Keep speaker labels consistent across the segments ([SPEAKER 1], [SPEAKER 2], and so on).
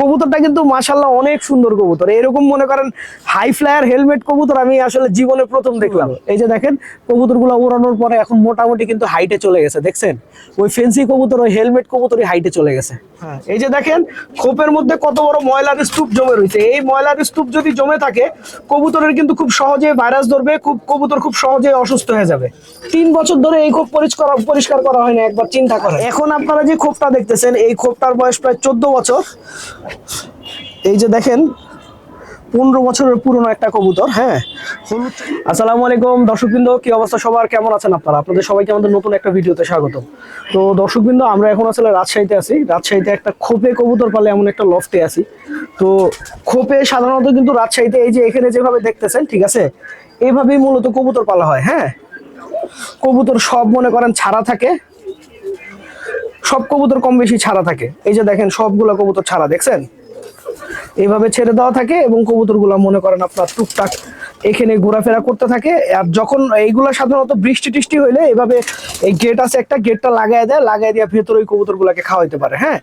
[SPEAKER 1] কবুতরটা কিন্তু মাশাল্লাহ অনেক সুন্দর কবুতর। এরকম মনে করেন হাই ফ্লায়ার হেলমেট কবুতর আমি আসলে জীবনে প্রথম দেখলাম। এই যে দেখেন কবুতরগুলো উড়ানোর পরে এখন মোটামুটি কিন্তু হাইটে চলে গেছে দেখছেন? ওই ফেন্সি কবুতর ওই হেলমেট কবুতরই হাইটে চলে গেছে। হ্যাঁ। এই যে দেখেন খোপের মধ্যে কত বড় ময়লার স্তূপ জমে রয়েছে। এই ময়লার স্তূপ যদি জমে থাকে কবুতরের কিন্তু খুব সহজে ভাইরাস ধরবে খুব কবুতর খুব সহজে অসুস্থ হয়ে যাবে। তিন বছর ধরে এই খোপ পরিষ্কার পরিষ্কার করা হয় না একবার চিন্তা করেন। এখন আপনারা যে খোপটা দেখতেছেন এই খোপটার বয়স প্রায় চোদ্দ বছর। এই যে দেখেন, পনেরো বছরের পুরনো একটা কবুতর হ্যাঁ? আসসালামু আলাইকুম, দর্শকবৃন্দ, কি অবস্থা সবার? কেমন আছেন আপনারা? আপনাদের সবাইকে আমাদের নতুন একটা ভিডিওতে স্বাগত। তো দর্শকবৃন্দ, আমরা এখন আসলে রাজশাহীতে আছি। রাজশাহীতে একটা খোপে কবুতর পালে এমন একটা লফটে আছি। তো খোপে সাধারণত কিন্তু রাজশাহীতে এই যে এখানে যেভাবে দেখতেছেন, ঠিক আছে? এইভাবেই মূলত কবুতর পালা হয় হ্যাঁ? কবুতর সব মনে করেন ছাড়া থাকে। সব কবুতর কম বেশি ছাড়া থাকে। এই যে দেখেন, সবগুলা কবুতর ছাড়া, দেখছেন? এইভাবে ছেড়ে দেওয়া থাকে এবং কবুতরগুলো মনে করেন আপনার টুকটাক এখানে ঘোরাফেরা করতে থাকে। আর যখন এইগুলা সাধারণত বৃষ্টি টিষ্টি হইলে এইভাবে এই গেট আছে, একটা গেটটা লাগাই দেয় লাগাই দিয়ে ভেতরে ওই কবুতরগুলোকে খাওয়াইতে পারে হ্যাঁ?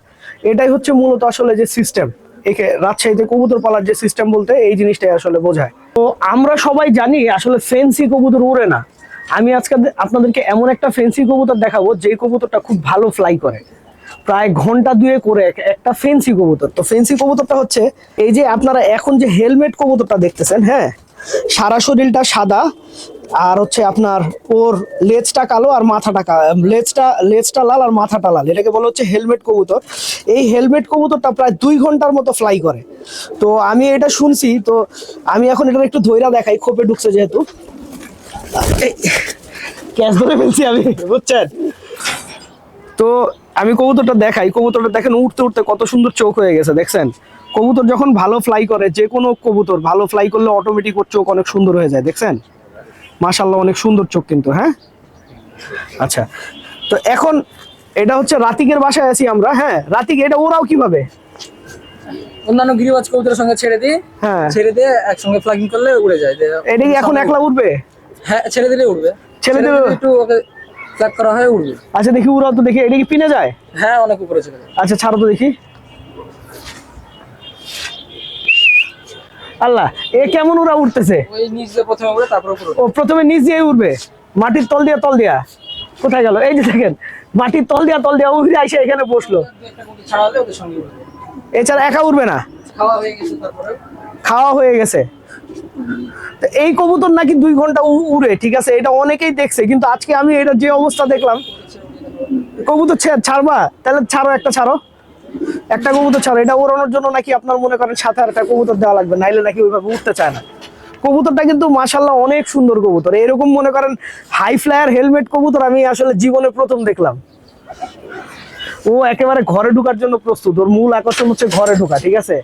[SPEAKER 1] এটাই হচ্ছে মূলত আসলে যে সিস্টেম একে রাজশাহীতে কবুতর পালার যে সিস্টেম বলতে এই জিনিসটাই আসলে বোঝায়। তো আমরা সবাই জানি আসলে ফেন্সি কবুতর উড়ে না। আমি আজকে আপনাদেরকে এমন একটা ফেন্সি কবুতর দেখাবো যে কবুতরটা খুব ভালো ফ্লাই করে। প্রায় ঘণ্টা দুয়ে করে এক- একটা ফেন্সি কবুতর। তো ফেন্সি কবুতরটা হচ্ছে, এই যে আপনারা এখন যে হেলমেট কবুতরটা দেখতেছেন হ্যাঁ? সারা শরীরটা সাদা, আর হচ্ছে আপনার ওর লেজটা কালো আর মাথাটা লেজটা লেজটা লাল আর মাথাটা লাল। এটাকে বলা হচ্ছে হেলমেট কবুতর। এই হেলমেট কবুতরটা প্রায় দুই ঘণ্টার মতো ফ্লাই করে। তো আমি এটা শুনছি, তো আমি এখন এটা একটু ধৈরা দেখাই, খোপে ঢুকছে যেহেতু। ক্যাচ ধরে ফেলছি আমি। বুঝছেন? তো আমি কবুতরটা দেখাই। কবুতরটা দেখেন উঠতে উঠতে কত সুন্দর চোখ হয়ে গেছে দেখছেন? কবুতর যখন ভালো ফ্লাই করে যে কোনো কবুতর ভালো ফ্লাই করলে অটোমেটিক ওর চোখ অনেক সুন্দর হয়ে যায় দেখছেন? মাশাল্লাহ অনেক সুন্দর চোখ কিন্তু হ্যাঁ? আচ্ছা তো এখন এটা হচ্ছে রাতিকের বাসায় আছি আমরা হ্যাঁ? রাতিক এটা ওরাও কীভাবে?
[SPEAKER 2] অন্যান্য গিরিবাজ কবুতরের সঙ্গে ছেড়ে দিই।
[SPEAKER 1] হ্যাঁ।
[SPEAKER 2] ছেড়ে দিয়ে একসঙ্গে ফ্লাগিং করলে উড়ে যায়। যে-
[SPEAKER 1] এটা কি এখন একলা উঠবে
[SPEAKER 2] হ্যাঁ ছেড়ে দিলে উড়বে।
[SPEAKER 1] ছেড়ে দিলে-
[SPEAKER 2] একটু ওকে করা হয় উড়বে।
[SPEAKER 1] আচ্ছা দেখি উড়াও তো দেখি এটা কি পিনে যায়?
[SPEAKER 2] হ্যাঁ অনেক উপরে চলে যায়।
[SPEAKER 1] আচ্ছা ছাড়ো তো দেখি। আল্লাহ এ কেমন ওরা উঠতেছে
[SPEAKER 2] ওই নিচ দিয়ে প্রথমে উড়ে তারপর উপরে
[SPEAKER 1] ও প্রথমে নিচ দিয়ে উঠবে মাটির তল দিয়া তল দিয়া? কোথায় গেল? এই যে দেখেন মাটির তল দিয়া তল দিয়া উঠে আইসে এখানে বসল। এছাড়া একা উঠবে না?
[SPEAKER 2] খাওয়া হয়ে গেছে তারপরে।
[SPEAKER 1] খাওয়া হয়ে গেছে। এই কবুতর নাকি দুই ঘণ্টা উড়ে, ঠিক আছে? এটা অনেকেই দেখছে, কিন্তু আজকে আমি এটা যে অবস্থা দেখলাম, কবুতর ছাড়বা? তাহলে ছাড়ো, একটা ছাড়ো। একটা কবুতর ছাড়ো। এটা ওড়ানোর জন্য নাকি আপনার মনে করেন সাথে আর একটা কবুতর দেওয়া লাগবে, নাইলে নাকি ওইভাবে উঠতে চায় না। কবুতরটা কিন্তু মাশাল্লাহ অনেক সুন্দর কবুতর। এরকম মনে করেন হাই ফ্লায়ার হেলমেট কবুতর আমি আসলে জীবনে প্রথম দেখলাম। ও একেবারে ঘরে ঢোকার জন্য প্রস্তুত। ওর মূল আকর্ষণ হচ্ছে ঘরে ঢোকা, ঠিক আছে?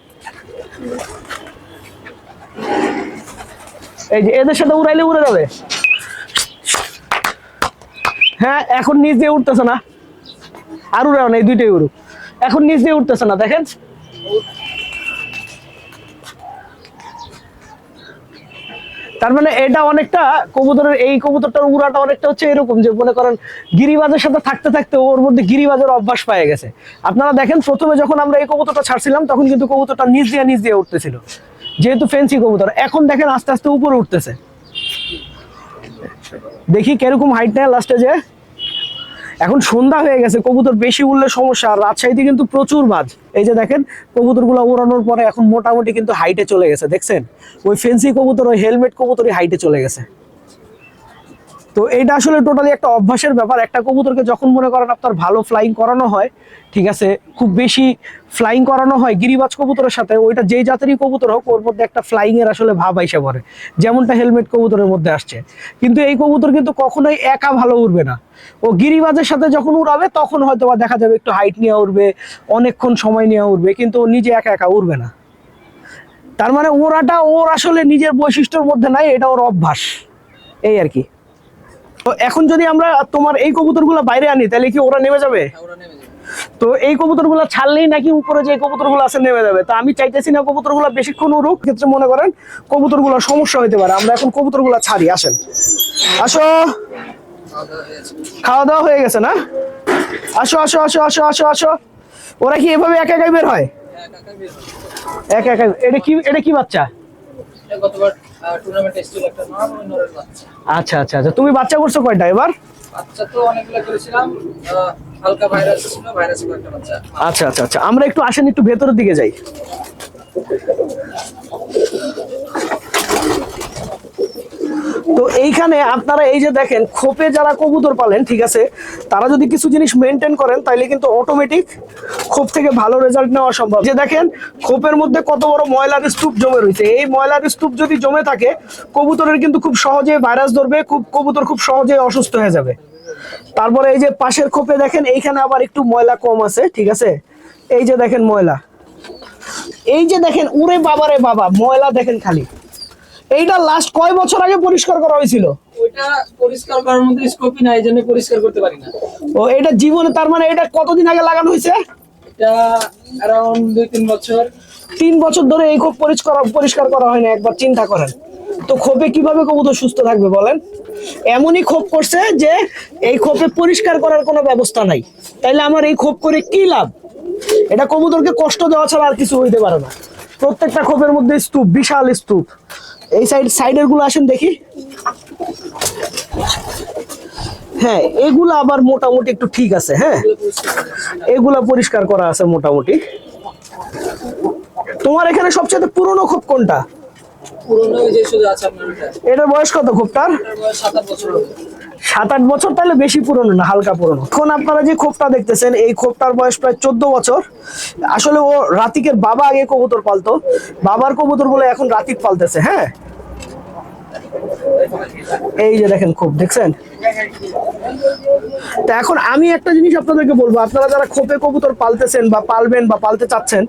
[SPEAKER 1] এই যে এদের সাথে উড়াইলে উড়ে যাবে। হ্যাঁ এখন নিচ দিয়ে উঠতেছে না। আর উড়াও না, এই দুইটাই উড়ুক। এখন নিচ দিয়ে উঠতেছে না, দেখেন। তার মানে এটা অনেকটা কবুতরের, এই কবুতরটার উড়াটা অনেকটা হচ্ছে এরকম যে, মনে করেন গিরিবাজের সাথে থাকতে থাকতে ওর মধ্যে গিরিবাজের অভ্যাস পায়ে গেছে। আপনারা দেখেন, প্রথমে যখন আমরা এই কবুতরটা ছাড়ছিলাম, তখন কিন্তু কবুতরটা নিজ দিয়ে নিজ দিয়ে উঠতেছিল। যেহেতু ফেন্সি কবুতর, এখন দেখেন আস্তে আস্তে উপরে উঠতেছে। দেখি কীরকম হাইট নেয় লাস্টে যে। এখন সন্ধ্যা হয়ে গেছে, কবুতর বেশি উঠলে সমস্যা, আর রাজশাহীতে কিন্তু প্রচুর বাজ। এই যে দেখেন, কবুতরগুলো উড়ানোর পরে এখন মোটামুটি কিন্তু হাইটে চলে গেছে, দেখছেন? ওই ফেন্সি কবুতর, ওই হেলমেট কবুতরই হাইটে চলে গেছে। তো এটা আসলে টোটালি একটা অভ্যাসের ব্যাপার। একটা কবুতরকে যখন মনে করেন আপনার ভালো ফ্লাইং করানো হয়, ঠিক আছে, খুব বেশি ফ্লাইং করানো হয় গিরিবাজ কবুতরের সাথে, ওইটা যেই জাতেরই কবুতর হোক, ওর মধ্যে একটা ফ্লাইং এর আসলে ভাব আইসে পড়ে। যেমনটা হেলমেট কবুতরের মধ্যে আসছে। কিন্তু এই কবুতর কিন্তু কখনোই একা ভালো উড়বে না। ও গিরিবাজের সাথে যখন উড়াবে, তখন হয়তো বা দেখা যাবে একটু হাইট নিয়ে উড়বে, অনেকক্ষণ সময় নিয়ে উড়বে, কিন্তু ও নিজে একা একা উড়বে না। তার মানে ওরাটা ওর আসলে নিজের বৈশিষ্ট্যের মধ্যে নাই, এটা ওর অভ্যাস। এই আর কি। তো এখন যদি আমরা তোমার এই কবুতরগুলো বাইরে আনি তাহলে কি ওরা নেমে যাবে?
[SPEAKER 2] হ্যাঁ, ওরা নেমে যাবে।
[SPEAKER 1] তো এই কবুতরগুলো ছাড়লেই নাকি উপরে যে কবুতরগুলো আছে নেমে যাবে। তো আমি চাইতেছি না কবুতরগুলো বেশিক্ষণ উড়ুক। ক্ষেত্রে মনে করেন কবুতরগুলো সমস্যা হতে পারে। আমরা এখন কবুতরগুলো ছাড়ি আসেন। আসো।
[SPEAKER 2] খাওয়া দাওয়া হয়ে গেছে।
[SPEAKER 1] না? আসো আসো আসো আসো আসো আসো। ওরা কি এভাবে একা একাই বের হয়?
[SPEAKER 2] হ্যাঁ এক এক-
[SPEAKER 1] এটা কি এটা কি বাচ্চা?
[SPEAKER 2] এটা গতবার টুর্নামেন্টে এসেছিল একটা নর নরের বাচ্চা।
[SPEAKER 1] আচ্ছা আচ্ছা আচ্ছা। তুমি বাচ্চা করছ কয়টা এবার?
[SPEAKER 2] বাচ্চা তো অনেকগুলো করেছিলাম হালকা ভাইরাস ছিল ভাইরাসে কয়েকটা বাচ্চা।
[SPEAKER 1] আচ্ছা আচ্ছা আচ্ছা। আমরা একটু আসেন একটু ভেতরের দিকে যাই। তো এইখানে আপনারা এই যে দেখেন, খোপে যারা কবুতর পালেন, ঠিক আছে, তারা যদি কিছু জিনিস মেনটেন করেন, তাইলে কিন্তু অটোমেটিক খোপ থেকে ভালো রেজাল্ট নেওয়া সম্ভব। যে দেখেন, খোপের মধ্যে কত বড় ময়লার স্তূপ জমে রয়েছে। এই ময়লার স্তূপ যদি জমে থাকে, কবুতরের কিন্তু খুব সহজে ভাইরাস ধরবে, খুব কবুতর খুব সহজে অসুস্থ হয়ে যাবে। তারপরে এই যে পাশের খোপে দেখেন, এইখানে আবার একটু ময়লা কম আছে, ঠিক আছে? এই যে দেখেন ময়লা। এই যে দেখেন, উরে বাবারে বাবা, ময়লা দেখেন খালি। এইটা লাস্ট কয় বছর আগে পরিষ্কার করা হয়েছিল?
[SPEAKER 2] ওইটা পরিষ্কার করার স্কোপই নাই পরিষ্কার করতে পারি না।
[SPEAKER 1] ও এটা জীবনে তার মানে এটা কতদিন আগে লাগানো হয়েছে?
[SPEAKER 2] এটা অ্যারাউন্ড দুই তিন বছর।
[SPEAKER 1] তিন বছর ধরে এই খোপ পরিষ্কার পরিষ্কার করা হয় না একবার চিন্তা করেন। তো খোপে কীভাবে কবুতর সুস্থ থাকবে বলেন? এমনই খোপ করছে যে এই খোপে পরিষ্কার করার কোনো ব্যবস্থা নাই। তাইলে আমার এই খোপ করে কি লাভ? এটা কবুতরকে কষ্ট দেওয়া ছাড়া আর কিছু হইতে পারে না। প্রত্যেকটা খোপের মধ্যে স্তূপ বিশাল স্তূপ। এই সাইড সাইডেরগুলো আসেন দেখি। হ্যাঁ এগুলো আবার মোটামুটি একটু ঠিক আছে হ্যাঁ? এগুলো পরিষ্কার করা আছে মোটামুটি। তোমার এখানে সবচেয়ে পুরনো খোপ কোনটা?
[SPEAKER 2] পুরোনো যে শুধু আছে আপনার ওটা?
[SPEAKER 1] বয়স কত খোপটার
[SPEAKER 2] বয়স বছর
[SPEAKER 1] সাত আট বছর তাহলে বেশি পুরনো না হালকা পুরনো। এখন আপনারা যে খোপটা দেখতেছেন এই খোপটার বয়স প্রায় চোদ্দ বছর। আসলে ও রাতিকের বাবা আগে কবুতর পালতো। বাবার কবুতর বলে এখন রাতিক পালতেছে হ্যাঁ? এই যে দেখেন খোপ দেখছেন? তা এখন আমি একটা জিনিস আপনাদেরকে বলব। আপনারা যারা খোপে কবুতর পালতেছেন বা পালবেন বা পালতে চাচ্ছেন,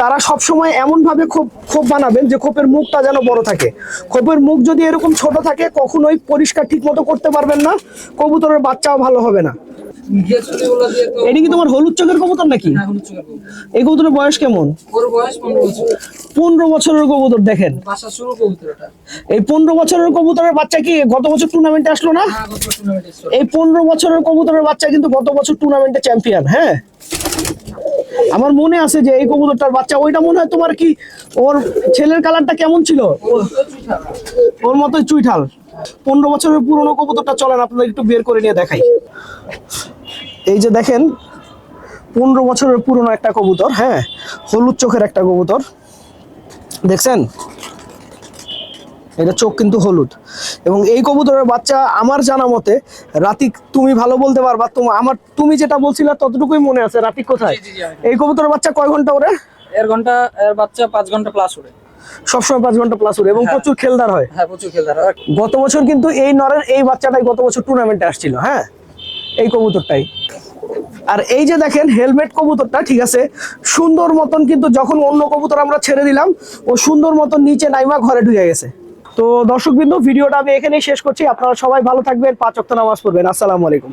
[SPEAKER 1] তারা সব সময় এমন ভাবে খোপ খোপ বানাবেন যে খোপের মুখটা যেন বড় থাকে। খোপের মুখ যদি এরকম ছোট থাকে, কখনোই পরিষ্কার ঠিক মতো করতে পারবেন না, কবুতরের বাচ্চাও ভালো হবে না। এটা কি তোমার হলুদ চোখের কবুতর নাকি? এই কবুতরের বয়স কেমন?
[SPEAKER 2] পনেরো
[SPEAKER 1] বছরের কবুতর দেখেন। এই পনেরো বছরের কবুতরের বাচ্চা কি গত বছর টুর্নামেন্টে আসলো না?
[SPEAKER 2] হ্যাঁ
[SPEAKER 1] এই পনেরো বছরের কবুতরের বাচ্চা কিন্তু গত বছর টুর্নামেন্টে চ্যাম্পিয়ন হ্যাঁ? আমার মনে আছে যে এই কবুতরটার বাচ্চা ওইটা মনে হয় তোমার কি ওর ছেলের কালারটা কেমন ছিল? ওর- ওর মতোই চুইঠাল। পনেরো বছরের পুরনো কবুতরটা চলেন আপনাদের একটু বের করে নিয়ে দেখাই। এই যে দেখেন পনেরো বছরের পুরনো একটা কবুতর হ্যাঁ হলুদ চোখের একটা কবুতর। দেখছেন? এটা চোখ কিন্তু হলুদ। এবং এই কবুতরের বাচ্চা আমার জানা মতে রাতিক তুমি ভালো বলতে পারবা তোমার আমার তুমি যেটা বলছিলে ততটুকুই মনে আছে। রাতিক কোথায়? এই কবুতরের বাচ্চা কয় ঘণ্টা ওরে
[SPEAKER 2] এর ঘণ্টা এর বাচ্চা পাঁচ ঘণ্টা প্লাস ওড়ে।
[SPEAKER 1] সবসময় পাঁচ ঘণ্টা প্লাস ওরে এবং
[SPEAKER 2] হ্যাঁ।
[SPEAKER 1] প্রচুর খেলদার হয়।
[SPEAKER 2] হ্যাঁ প্রচুর খেলতে আর
[SPEAKER 1] গত বছর কিন্তু এই নরের এই বাচ্চাটাই গত বছর টুর্নামেন্টে আসছিল হ্যাঁ? এই কবুতরটাই। আর এই যে দেখেন হেলমেট কবুতরটা, ঠিক আছে? সুন্দর মতন কিন্তু যখন অন্য কবুতর আমরা ছেড়ে দিলাম, ও সুন্দর মতন নিচে নাইমা ঘরে ঢুকে গেছে। তো দর্শক বিন্দু ভিডিওটা আমি এখানেই শেষ করছি। আপনারা সবাই ভালো থাকবেন, পাঁচ অক্ট নামাজ পড়বেন। আসসালামু আলাইকুম।